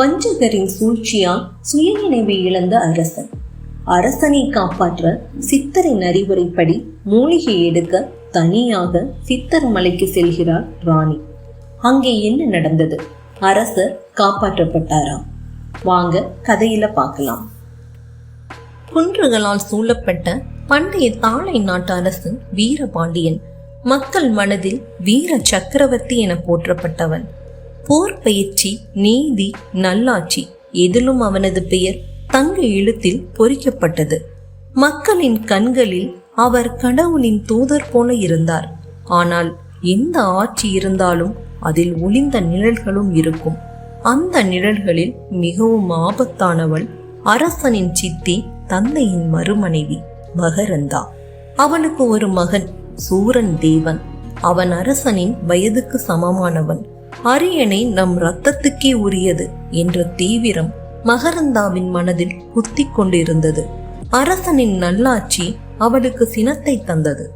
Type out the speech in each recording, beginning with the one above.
வஞ்சகரின் சூழ்ச்சியால் சுயநினைவை இழந்த அரசன். அரசனை காப்பாற்ற சித்தரின் அறிவுரைப்படி மூலிகை எடுக்க தனியாக சித்தர் மலைக்கு செல்கிறார் ராணி. அங்கே என்ன நடந்தது? அரசர் காப்பாற்றப்பட்டாராம். வாங்க கதையில பார்க்கலாம். குன்றுகளால் சூழப்பட்ட பண்டைய தாளை நாட்டு அரசன் வீரபாண்டியன் மக்கள் மனதில் வீர சக்கரவர்த்தி என போற்றப்பட்டவன். போர் பயிற்சி நீதி நல்லாட்சி எதிலும் அவனது பெயர் தங்க எழுத்தில் பொறிக்கப்பட்டது. மக்களின் கண்களில் அவர் கடவுளின் தூதர் போல இருந்தார். ஆனால் எந்த ஆட்சி இருந்தாலும் அதில் ஒளிந்த நிழல்களும் இருக்கும். அந்த நிழல்களில் மிகவும் ஆபத்தானவள் அரசனின் சித்தி தந்தையின் மறுமனைவி மகரந்தா. அவனுக்கு ஒரு மகன் சூரன் தேவன். அவன் அரசனின் வயதுக்கு சமமானவன். அரியணை நம் ரத்தத்துக்கே உரியது என்ற தீவிரம் மகரந்தாவின் மனதில் குத்தி கொண்டிருந்தது. அரசனின் நல்லாட்சி அவளுக்கு சினத்தை தந்தது.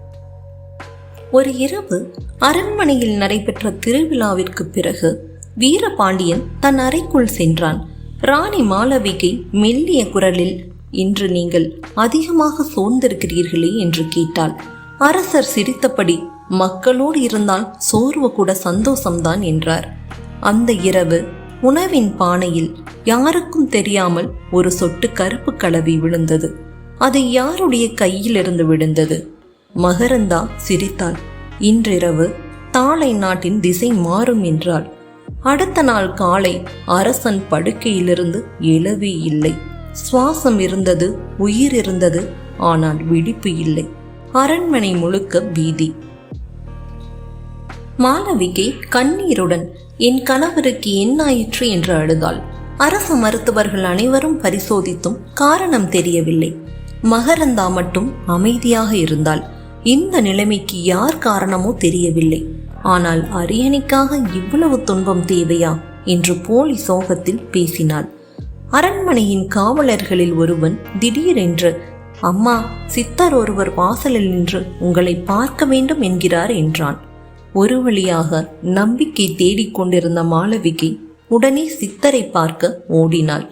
ஒரு இரவு அரண்மனையில் நடைபெற்ற திருவிழாவிற்கு பிறகு வீரபாண்டியன் தன் அறைக்குள் சென்றான். ராணி மாளவிகை மெல்லிய குரலில் இன்று நீங்கள் அதிகமாக சோர்ந்திருக்கிறீர்களே என்று கேட்டாள். அரசர் சிரித்தபடி மக்களோடு இருந்தால் சோர்வு கூட சந்தோஷம்தான் என்றார். அந்த இரவு உணவின் பானையில் யாருக்கும் தெரியாமல் ஒரு சொட்டு கருப்பு கலவி விழுந்தது. அது யாருடைய கையிலிருந்து விழுந்தது? மகரந்தா சிரித்தாள். இன்றிரவு தாளை நாட்டின் திசை மாறும் என்றாள். அடுத்த நாள் காலை அரசன் படுக்கையிலிருந்து எழவே இல்லை. சுவாசம் இருந்தது உயிர் இருந்தது ஆனால் விழிப்பு இல்லை. அரண்மனை முழுக்க பீதி. மாளவிகை கண்ணீருடன் என் கணவருக்கு என்னாயிற்று? என்று அழுதாள். அரச மருத்துவர்கள் அனைவரும் பரிசோதித்தும் காரணம் தெரியவில்லை. மகரந்தா மட்டும் அமைதியாக இருந்தால் இந்த நிலைமைக்கு யார் காரணமோ தெரியவில்லை. ஆனால் அரியணைக்காக இவ்வளவு துன்பம் தேவையா? என்று போலி சோகத்தில் பேசினாள். அரண்மனையின் காவலர்களில் ஒருவன் திடீரென்று அம்மா சித்தர் ஒருவர் வாசலில் நின்று உங்களை பார்க்க வேண்டும் என்கிறார் என்றான். ஒரு வழியாக நம்பிக்கை தேடிக்கொண்டிருந்த மாளவிகை உடனே சித்தரை பார்க்க ஓடினாள்.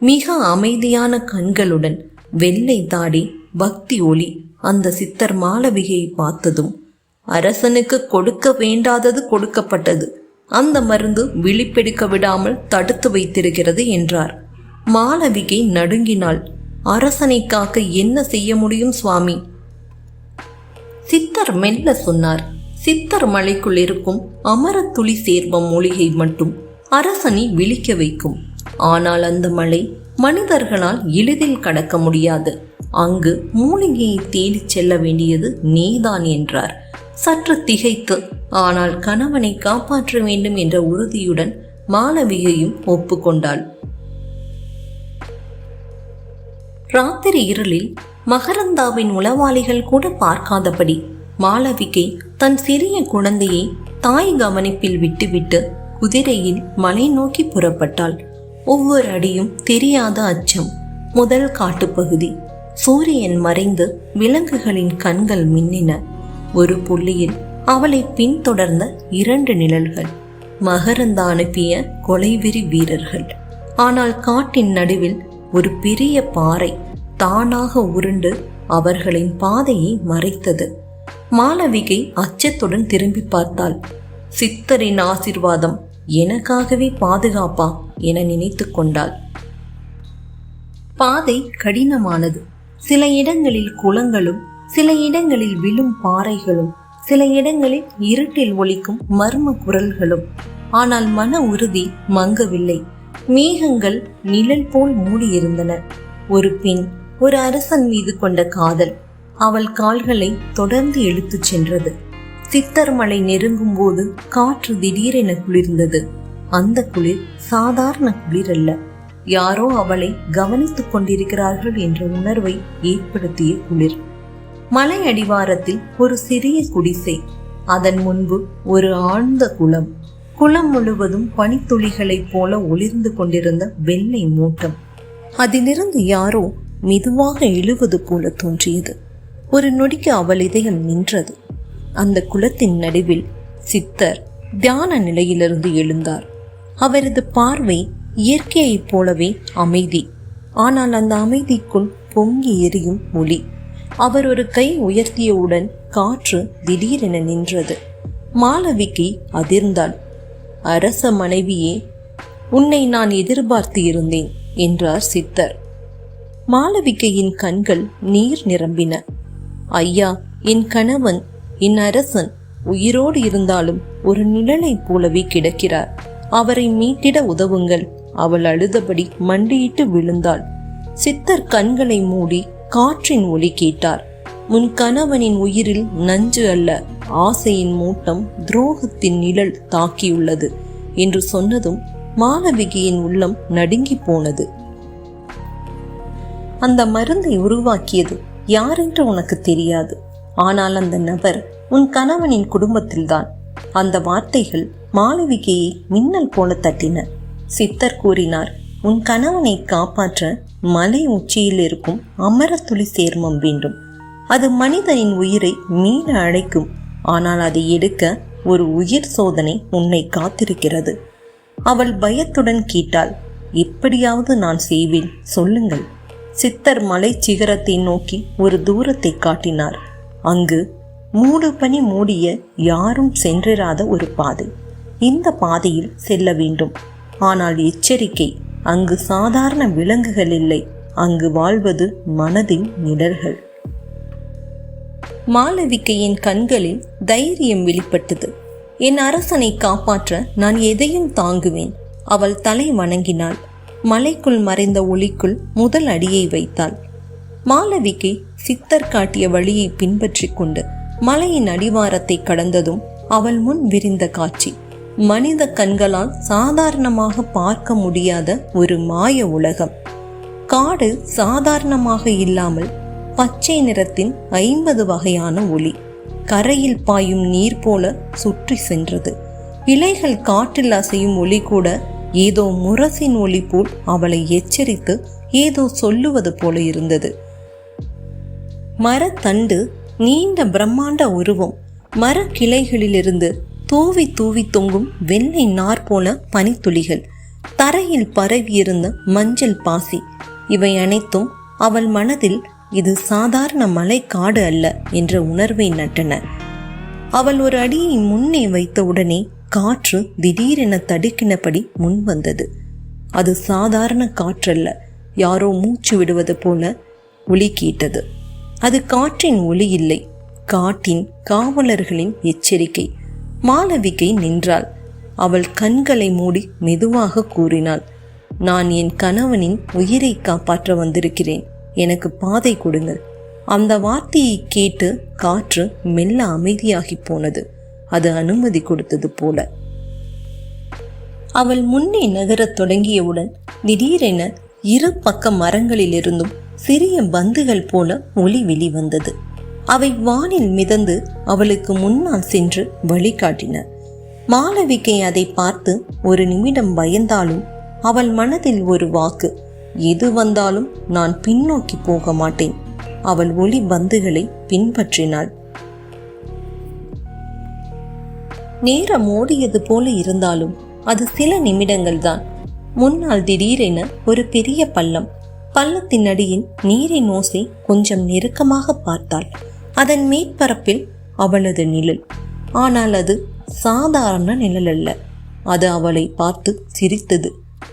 மிக அமைதியான கண்களுடன் வெள்ளை தாடி பக்தி ஒளி அந்த சித்தர் மாளவிகையை பார்த்ததும் அரசனுக்கு கொடுக்க வேண்டாதது கொடுக்கப்பட்டது. அந்த மருந்து விழிப்பெடுக்க விடாமல் தடுத்து வைத்திருக்கிறது என்றார். மாளவிகை நடுங்கினாள். அரசனை காக்க என்ன செய்ய முடியும் சுவாமி? சித்தர் மெல்ல சொன்னார். சித்தர் மலைக்குள் இருக்கும் அமரத்துளி சேர்வம் மூலிகை மட்டும் அரசனை விழிக்க வைக்கும். ஆனால் அந்த மலை மனிதர்களால் எளிதில் கடக்க முடியாது. அங்கு மூலிகையை தேடிச் செல்ல வேண்டியது நீதான் என்றார். சற்று திகைத்து ஆனால் கணவனை காப்பாற்ற வேண்டும் என்ற உறுதியுடன் மாளவிகையும் ஒப்புக்கொண்டாள். ராத்திரி இருளில் மகரந்தாவின் உளவாளிகள் கூட பார்க்காதபடி மாளவிகை தன் சிறிய குழந்தையை தாய் கவனிப்பில் விட்டுவிட்டு குதிரையில் மலை நோக்கி புறப்பட்டாள். ஒவ்வொரு அடியும் தெரியாத அச்சம். முதல் காட்டுப்பகுதி. சூரியன் மறைந்து விலங்குகளின் கண்கள் மின்னின. ஒரு புள்ளியில் அவளை பின்தொடர்ந்த இரண்டு நிழல்கள். மகரந்த அனுப்பிய கொலைவெறி வீரர்கள். ஆனால் காட்டின் நடுவில் ஒரு பெரிய பாறை தானாக உருண்டு அவர்களின் பாதையை மறைத்தது. மாளவிகை அச்சத்துடன் திரும்பி பார்த்தாள். சித்தரின் ஆசிர்வாதம் எனக்காகவே பாதுகாப்பா என நினைத்து கொண்டாள். பாதை கடினமானது. சில இடங்களில் குளங்களும் சில இடங்களில் விழும் பாறைகளும் சில இடங்களில் இருட்டில் ஒலிக்கும் மர்ம குரல்களும். ஆனால் மன உறுதி மங்கவில்லை. மேகங்கள் நிழல் போல் மூடியிருந்தன. ஒரு பெண் ஒரு அரசன் மீது கொண்ட காதல். அவள் கால்களை தொடர்ந்து இழுத்துச் சென்றது. சித்தர் மலை நெருங்கும் போது காற்று திடீரென குளிர்ந்தது. அந்த குளிர் சாதாரண குளிர் அல்ல. யாரோ அவளை கவனித்துக் கொண்டிருக்கிறார்கள் என்ற உணர்வை ஏற்படுத்திய குளிர். மலை அடிவாரத்தில் ஒரு சிறிய குடிசை. அதன் முன்பு ஒரு ஆழ்ந்த குளம். குளம் முழுவதும் பனித்துளிகளைப் போல ஒளிர்ந்து கொண்டிருந்த வெள்ளை மூட்டம். அதிலிருந்து யாரோ மெதுவாக எழுவது போல தோன்றியது. ஒரு நொடிக்கு அவள் இதயம் நின்றது. அந்த குளத்தின் நடுவில் சித்தர் தியான நிலையிலிருந்து எழுந்தார். அவரது பார்வை இயற்கையைப் போலவே அமைதி. ஆனால் அந்த அமைதிக்குள் பொங்கி எரியும் மொழி அவர் ஒரு கை உயர்த்தியவுடன் காற்று திடீரென நின்றது. மாளவிகை அதிர்ந்தாள். அரச மனைவியே உன்னை நான் எதிர்பார்த்து இருந்தேன் என்றார் சித்தர். மாளவிகையின் கண்கள் நீர் நிரம்பின. ஐயா என் கணவன் என் அரசன் உயிரோடு இருந்தாலும் ஒரு நிழலைப் போலவே கிடக்கிறார். அவரை மீட்டிட உதவுங்கள். அவள் அழுதபடி மண்டியிட்டு விழுந்தாள். சித்தர் கண்களை மூடி காற்றின் ஒலி கேட்டார். உன் கணவனின் உயிரில் நஞ்சு அல்ல ஆசையின் மூட்டம் துரோகத்தின் நிழல் தாக்கியுள்ளது என்று சொன்னதும் மாளவிகையின் உள்ளம் நடுங்கி போனது. அந்த மருந்தை உருவாக்கியது யாரென்று உனக்கு தெரியாது. ஆனால் அந்த நபர் உன் கணவனின் குடும்பத்தில்தான். அந்த வார்த்தைகள் மாளவிகையை மின்னல் போல தட்டின. சித்தர் கூறினார் உன் கணவனை காப்பாற்ற மலை உச்சியில் இருக்கும் அமரத்துளி சேர்மம் வேண்டும். அது மனிதனின் உயிரை மீள அழைக்கும். ஆனால் அதை எடுக்க ஒரு உயிர் சோதனை உன்னை காத்திருக்கிறது. அவள் பயத்துடன் கேட்டாள் எப்படியாவது நான் செய்வேன் சொல்லுங்கள். சித்தர் மலை சிகரத்தை நோக்கி ஒரு தூரத்தை காட்டினார். அங்கு மூடு பனி மூடிய யாரும் சென்றிராத ஒரு பாதை. இந்த பாதையில் செல்ல வேண்டும். ஆனால் எச்சரிக்கை அங்கு சாதாரண விலங்குகள் இல்லை. அங்கு வாழ்வது மனதின் நிழல்கள். மாளவிகையின் கண்களில் தைரியம் வெளிப்பட்டது. என் அரசனை காப்பாற்ற நான் எதையும் தாங்குவேன். அவள் தலை வணங்கினாள். மலைக்குள் மறைந்த ஒளிக்குள் முதல் அடியை வைத்தாள். மாலவிக்கு சித்தர் காட்டிய வழியை பின்பற்றி கொண்டு மலையின் அடிவாரத்தை கடந்ததும் அவள் முன் விரிந்த காட்சி. மனித கண்களால் சாதாரணமாக பார்க்க முடியாத ஒரு மாய உலகம். காடு சாதாரணமாக இல்லாமல் பச்சை நிறத்தின் ஐம்பது வகையான ஒளி. கரையில் பாயும் நீர் போல சுற்றி சென்றது. இலைகள் காற்றில் அசையும் ஒளி கூட ஏதோ முரசின் ஒளி போல் அவளை எச்சரித்து ஏதோ சொல்லுவது போல இருந்தது. மரத்தண்டு நீண்ட பிரம்மாண்ட உருவம் மரக்கிளைகளிலிருந்து தூவி தூவி தொங்கும் வெள்ளை நார் போல பனித்துளிகள் தரையில் பரவியிருந்த மஞ்சள் பாசி. இவை அனைத்தும் அவள் மனதில் இது சாதாரண மலைக்காடு அல்ல என்ற உணர்வை நட்டன. அவள் ஒரு அடியை முன்னே வைத்தவுடனே காற்று திடீரென தடுக்கினபடி முன் வந்தது அது சாதாரண காற்றல்ல யாரோ மூச்சு விடுவது போல ஒளி கேட்டது. அது காற்றின் ஒளி இல்லை காட்டின் காவலர்களின் எச்சரிக்கை. மாளவிகை நின்றாள். அவள் கண்களை மூடி மெதுவாக கூறினாள் நான் என் கணவனின் உயிரை காப்பாற்ற வந்திருக்கிறேன். எனக்கு பாதை கொடுங்கள். அந்த வார்த்தையை கேட்டு காற்று மெல்ல அமைதியாகி போனது. அது அனுமதி கொடுத்தது போல. அவள் முன்னே நகரத் தொடங்கியவுடன் திடீரென இரு பக்க மரங்களிலிருந்தும் சிறிய பந்துகள் போல ஒளி வெளிவந்தது. அவை வானில் மிதந்து அவளுக்கு முன்னால் சென்று வழிகாட்டின. மாளவிகை அதை பார்த்து ஒரு நிமிடம் பயந்தாலும் அவள் மனதில் ஒரு வாக்கு எது வந்தாலும் நான் பின்னோக்கி போக மாட்டேன். அவள் ஒளி பந்துகளை பின்பற்றினாள். நேரம் ஓடியது போல இருந்தாலும் அது சில நிமிடங்கள் தான் முன்னால் திடீரென ஒரு பெரிய பள்ளம். பள்ளத்தின் அடியின் நீரின் ஓசை கொஞ்சம் நெருக்கமாக பார்த்தாள். அதன் மேற்பரப்பில் அவளது நிழல். ஆனால் அது சாதாரண நிழல் அல்ல அது அவளை பார்த்து சிரித்தது.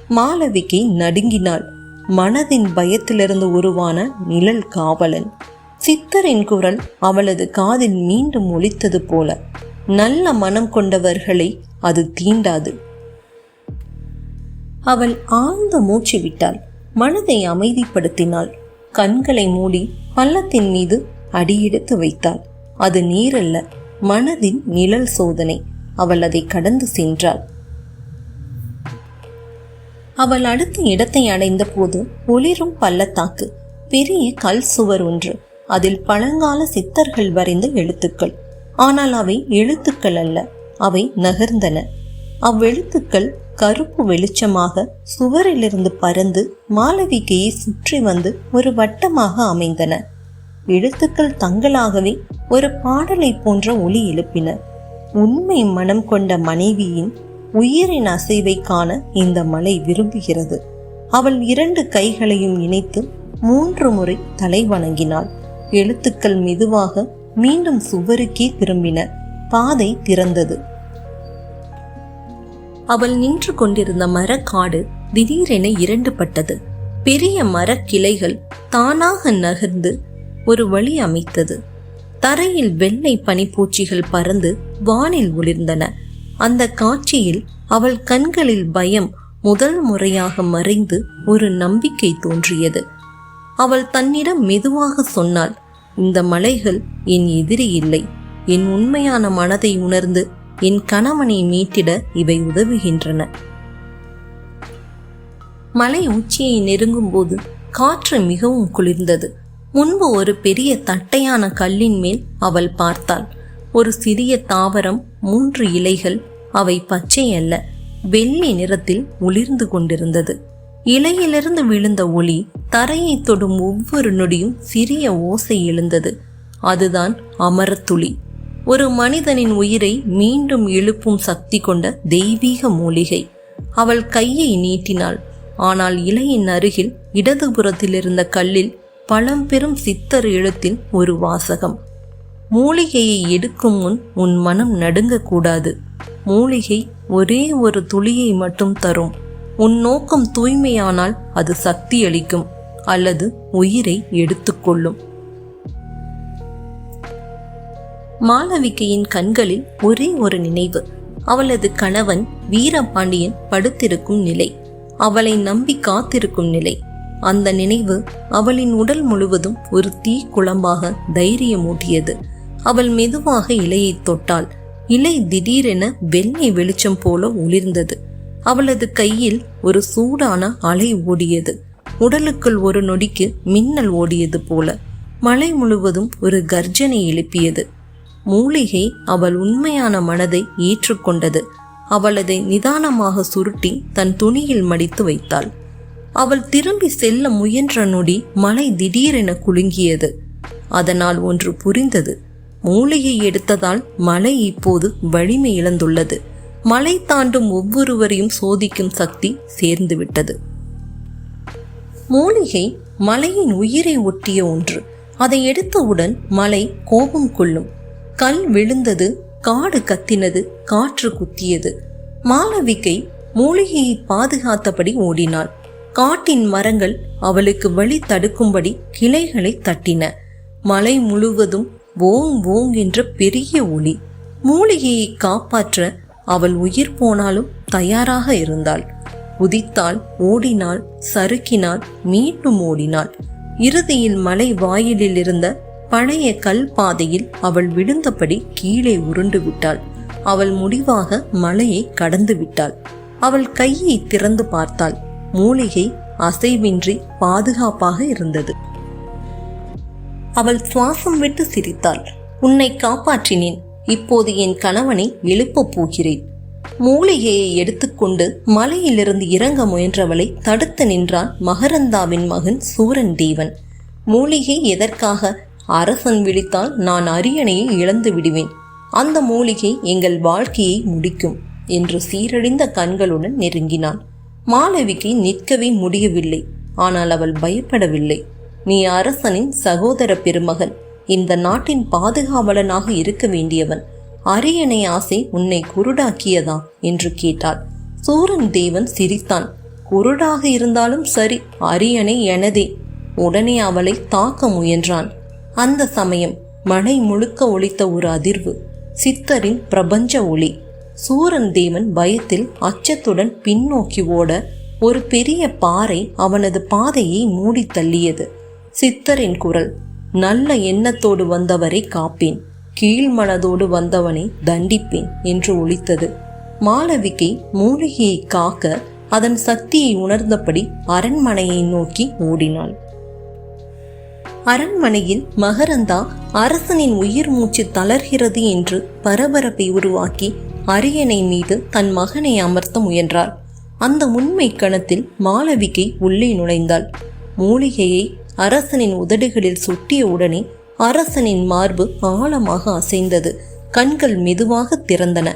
மாலவிக்கு நடுங்கினாள். மனதின் பயத்திலிருந்து உருவான நிழல் காவலன். சித்தரின் குரல் அவளது காதில் மீண்டும் ஒலித்தது போல. நல்ல மனம் கொண்டவர்களை அது தீண்டாது. அவள் ஆழ்ந்த மூச்சு விட்டாள் மனதை அமைதிப்படுத்தினாள். கண்களை மூடி பள்ளத்தின் மீது அடியெடுத்து வைத்தாள். அது நீரல்ல மனதின் நிழல் சோதனை. அவள் அதை கடந்து சென்றாள். அவள் அடுத்த இடத்தை அடைந்த போது ஒளிரும் பள்ளத்தாக்கு பெரிய கல் சுவர் ஒன்று அதில் பழங்கால சித்தர்கள் வரைந்த எழுத்துக்கள். ஆனால் அவை எழுத்துக்கள் அல்ல அவை நகர்ந்தன. அவ்வெழுத்துக்கள் கருப்பு வெளிச்சமாக சுவரிலிருந்து பறந்து மாளவிகையை சுற்றி வந்து ஒரு வட்டமாக அமைந்தன. எழுத்துக்கள் தங்களாகவே ஒரு பாடலை போன்ற ஒளி எழுப்பின. உண்மை மனம் கொண்ட மனைவியின் உயிரின் அசைவை காண இந்த மலை விரும்புகிறது. அவள் இரண்டு கைகளையும் இணைத்து மூன்று முறை தலை வணங்கினாள். எழுத்துக்கள் மெதுவாக மீண்டும் சுவருக்கே திரும்பின. பாதை திறந்தது. அவள் நின்று கொண்டிருந்த மரக்காடு திடீரென இரண்டு பட்டது. பெரிய மரக்கிளைகள் தானாக நகர்ந்து ஒரு வழி அமைத்தது. தரையில் வெள்ளை பனிப்பூச்சிகள் பறந்து வானில் ஒளிர்ந்தன. அந்த காட்சியில் அவள் கண்களில் பயம் முதல் முறையாக மறைந்து ஒரு நம்பிக்கை தோன்றியது. அவள் தன்னிடம் மெதுவாக சொன்னாள் இந்த மலைகள் என் எதிரி இல்லை. என் உண்மையான மனதை உணர்ந்து என் கணவனை மீட்டிட இவை உதவுகின்றன. மலை உச்சியை நெருங்கும் போது காற்று மிகவும் குளிர்ந்தது. முன்பு ஒரு பெரிய தட்டையான கல்லின் மேல் அவள் பார்த்தாள். ஒரு சிறிய தாவரம் மூன்று இலைகள் அவை பச்சை அல்ல வெள்ளி நிறத்தில் ஒளிர்ந்து கொண்டிருந்தது. இலையிலிருந்து விழுந்த ஒளி தரையை தொடும் ஒவ்வொரு நொடியும் சிறிய ஓசை எழுந்தது. அதுதான் அமரத்துளி. ஒரு மனிதனின் உயிரை மீண்டும் எழுப்பும் சக்தி கொண்ட தெய்வீக மூலிகை. அவள் கையை நீட்டினாள். ஆனால் இலையின் அருகில் இடதுபுறத்தில் இருந்த கல்லில் பழம்பெரும் சித்தர் எழுத்தில் ஒரு வாசகம். மூலிகையை எடுக்கும் முன் உன் மனம் நடுங்கக்கூடாது. மூலிகை ஒரே ஒரு துளியை மட்டும் தரும். உன் நோக்கம் தூய்மையானால் அது சக்தி அளிக்கும் அல்லது உயிரை எடுத்துக்கொள்ளும். மாளவிகையின் கண்களில் ஒரே ஒரு நினைவு. அவளது கணவன் வீரபாண்டியன் படுத்திருக்கும் நிலை. அவளை நம்பி காத்திருக்கும் நிலை. அந்த நினைவு அவளின் உடல் முழுவதும் ஒரு தீ குழம்பாக தைரியமூட்டியது. அவள் மெதுவாக இலையை தொட்டாள். இலை திடீரென வெள்ளை வெளிச்சம் போல ஒளிர்ந்தது. அவளது கையில் ஒரு சூடான அலை ஓடியது. உடலுக்குள் ஒரு நொடிக்கு மின்னல் ஓடியது போல மலை முழுவதும் ஒரு கர்ஜனை எழுப்பியது. மூலிகை அவள் உண்மையான மனதை ஏற்றுக்கொண்டது. அவள் அதை நிதானமாக சுருட்டி தன் துணியில் மடித்து வைத்தாள். அவள் திரும்பி செல்ல முயன்ற நொடி மலை திடீரென குலுங்கியது. அதனால் ஒன்று புரிந்தது. மூலிகை எடுத்ததால் மலை இப்போது வலிமை இழந்துள்ளது. மலை தாண்டும் ஒவ்வொருவரையும் சோதிக்கும் சக்தி சேர்ந்துவிட்டது. மூலிகை மலையின் உயிரை ஒட்டிய ஒன்று. அதை எடுத்தவுடன் மலை கோபம் கொள்ளும். கல் விழுந்தது காடு கத்தினது காற்று குத்தியது. மாளவிகை மூலிகையை பாதுகாத்தபடி ஓடினாள். காட்டின் மரங்கள் அவளுக்கு வழி தடுக்கும்படி கிளைகளை தட்டின. மலை முழுவதும் ஓங் ஓங் என்ற பெரிய ஒளி. மூலிகையை காப்பாற்ற அவள் உயிர் போனாலும் தயாராக இருந்தாள். உதித்தாள் ஓடினாள் சறுக்கினாள் மீண்டும் ஓடினாள். இறுதியில் மலை வாயிலில் இருந்த பழைய கல் பாதையில் அவள் விழுந்தபடி கீழே உருண்டு விட்டாள். அவள் முடிவாக மலையை கடந்து விட்டாள். அவள் கையை திறந்து பார்த்தாள். மூலிகை அசைவின்றி பாதுகாப்பாக இருந்தது. அவள் சுவாசம் விட்டு சிரித்தாள். உன்னை காப்பாற்றினேன். இப்போது என் கணவனை எழுப்பப் போகிறேன். மூலிகையை எடுத்துக்கொண்டு மலையிலிருந்து இறங்க முயன்றவளை தடுத்து நின்றான் மகரந்தாவின் மகன் சூரன் தேவன். மூலிகை எதற்காக அரசன் விழித்தால் நான் அரியணையை இழந்து விடுவேன். அந்த மூலிகை எங்கள் வாழ்க்கையை முடிக்கும் என்று சீரழிந்த கண்களுடன் நெருங்கினான். மாளவிக்கு நிற்கவே முடியவில்லை. ஆனால் அவள் பயப்படவில்லை. நீ அரசனின் சகோதர பெருமகன். இந்த நாட்டின் பாதுகாவலனாக இருக்க வேண்டியவன். அரியணை ஆசை உன்னை குருடாக்கியதா? என்று கேட்டாள். சூரன் தேவன் சிரித்தான். குருடாக இருந்தாலும் சரி அரியணை எனதே. உடனே அவளை தாக்க முயன்றான். அந்த சமயம் மழை முழுக்க ஒழித்த ஒரு அதிர்வு சித்தரின் பிரபஞ்ச ஒளி. சூரன் தேவன் பயத்தில் அச்சத்துடன் பின்னோக்கி ஓட ஒரு பெரிய பாறை அவனது பாதையை மூடி தள்ளியது. சித்தரின் குரல் நல்ல எண்ணத்தோடு வந்தவரை காப்பேன். கீழ் மனதோடு வந்தவனை தண்டிப்பேன் என்று ஒழித்தது. மாளவிகை மூலிகையை காக்க அதன் சக்தியை உணர்ந்தபடி அரண்மனையை நோக்கி ஓடினாள். அரண்மனையில் மகரந்தா அரசனின் உயிர் மூச்சு தளர்கிறது என்று பரபரப்பை உருவாக்கி அரியணை மீது தன் மகனை அமர்த்த முயன்றார். அந்த உண்மை கணத்தில் மாளவிகை உள்ளே நுழைந்தாள். மூலிகையை அரசனின் உதடுகளில் சுட்டிய உடனே அரசனின் மார்பு ஆழமாக அசைந்தது. கண்கள் மெதுவாக திறந்தன.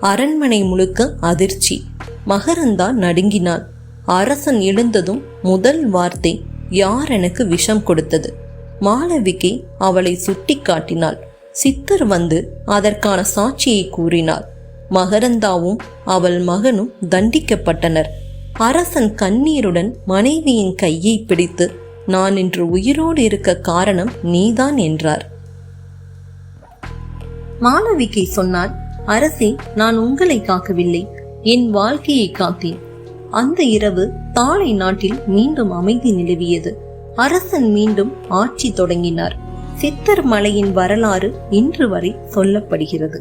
அரண்மனை முழுக்க அதிர்ச்சி. மகரந்தா நடுங்கினாள். அரசன் எழுந்ததும் முதல் வார்த்தை யார் எனக்கு விஷம் கொடுத்தது. மாளவிகை அவளை சுட்டி காட்டினாள். சித்தர் வந்து அதற்கான சாட்சியை கூறினார். மகரந்தாவும் அவள் மகனும் தண்டிக்கப்பட்டனர். அரசன் கண்ணீருடன் மனைவியின் கையை பிடித்து நான் இன்று உயிரோடு இருக்க காரணம் நீதான் என்றார். மாளவிகை சொன்னார் அரசே நான் உங்களை காக்கவில்லை. என் வாழ்க்கையை காத்தேன். அந்த இரவு தாளை நாட்டில் மீண்டும் அமைதி நிலவியது. அரசன் மீண்டும் ஆட்சி தொடங்கினார். சித்தர் மலையின் வரலாறு இன்று வரை சொல்லப்படுகிறது.